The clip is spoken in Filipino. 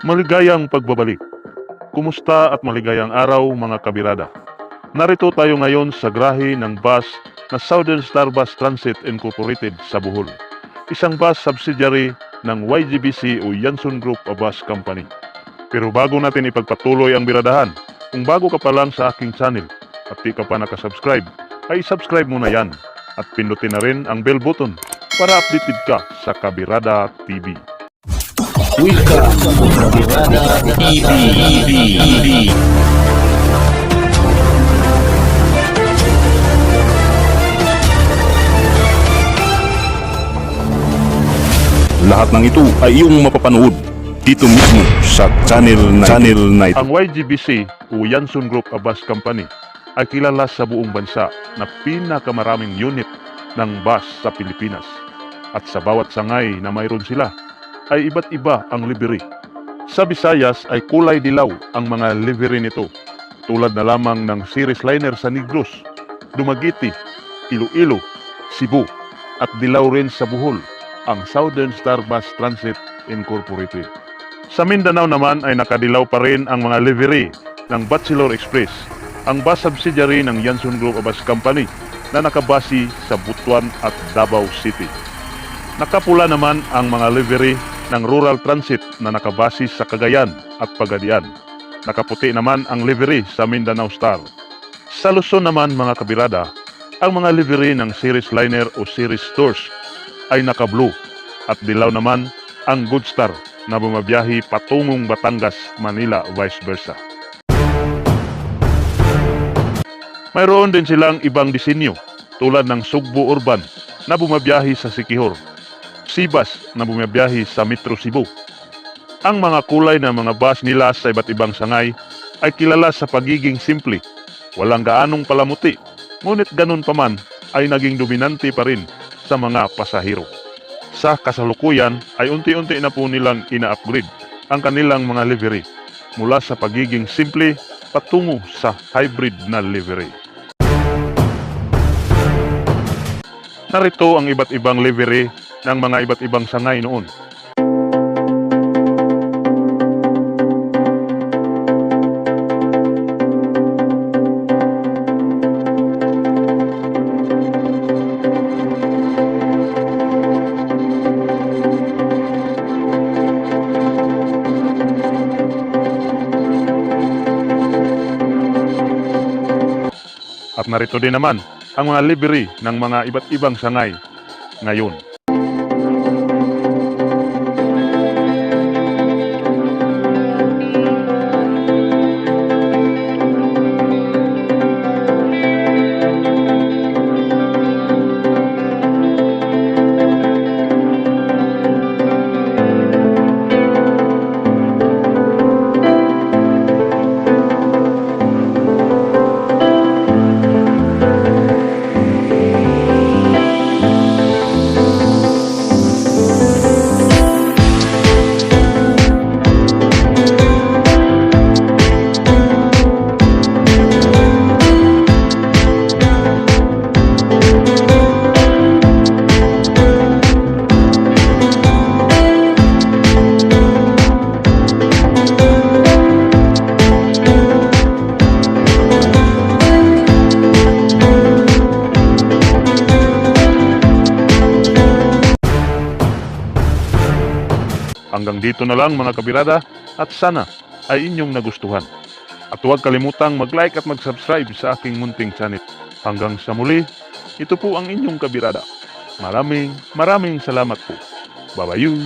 Maligayang pagbabalik. Kumusta at maligayang araw mga kabirada. Narito tayo ngayon sa grahe ng bus na Southern Star Bus Transit Incorporated sa Bohol. Isang bus subsidiary ng YGBC o Yanson Group of Bus Company. Pero bago natin ipagpatuloy ang biradahan, kung bago ka pa lang sa aking channel at di ka pa nakasubscribe, ay subscribe mo na yan at pindutin na rin ang bell button para updated ka sa Kabirada TV. Welcome to Kabirada TV. TV. Lahat ng ito ay iyong mapapanood dito mismo sa channel na, channel na ito. Ang YGBC o Yanson Group Bus Company ay kilala sa buong bansa na pinakamaraming unit ng bus sa Pilipinas. At sa bawat sangay na mayroon sila ay iba't iba ang livery. Sa Visayas ay kulay dilaw ang mga livery nito tulad na lamang ng series liner sa Negros, Dumaguete, Iloilo, Cebu at dilaw rin sa Bohol ang Southern Star Bus Transit Incorporated. Sa Mindanao naman ay nakadilaw pa rin ang mga livery ng Bachelor Express, ang bus subsidiary ng Yanson Group of Bus Company na nakabasi sa Butuan at Davao City. Nakapula naman ang mga livery ng Rural Transit na nakabasi sa Cagayan at Pagadian. Nakaputi naman ang livery sa Mindanao Star. Sa Luzon naman mga kabirada, ang mga livery ng Series Liner o Series Tours ay naka-blue at dilaw naman ang Good Star na bumabiyahe patungong Batangas, Manila, vice versa. Mayroon din silang ibang disenyo tulad ng Sugbo Urban na bumabiyahe sa Sikihor, Sibas na bumabiyahe sa Metro Cebu. Ang mga kulay ng mga bus nila sa iba't ibang sangay ay kilala sa pagiging simple, walang gaanong palamuti, ngunit ganun pa man ay naging dominante pa rin sa mga pasahero. Sa kasalukuyan ay unti-unti na po nilang ina-upgrade ang kanilang mga livery mula sa pagiging simple patungo sa hybrid na livery. Narito ang iba't ibang livery ng mga iba't ibang sangay noon. At narito din naman ang mga livery ng mga iba't ibang sangay ngayon. Hanggang dito na lang mga kabirada at sana ay inyong nagustuhan. At huwag kalimutang mag-like at mag-subscribe sa aking munting channel. Hanggang sa muli, ito po ang inyong kabirada. Maraming maraming salamat po. Babayu!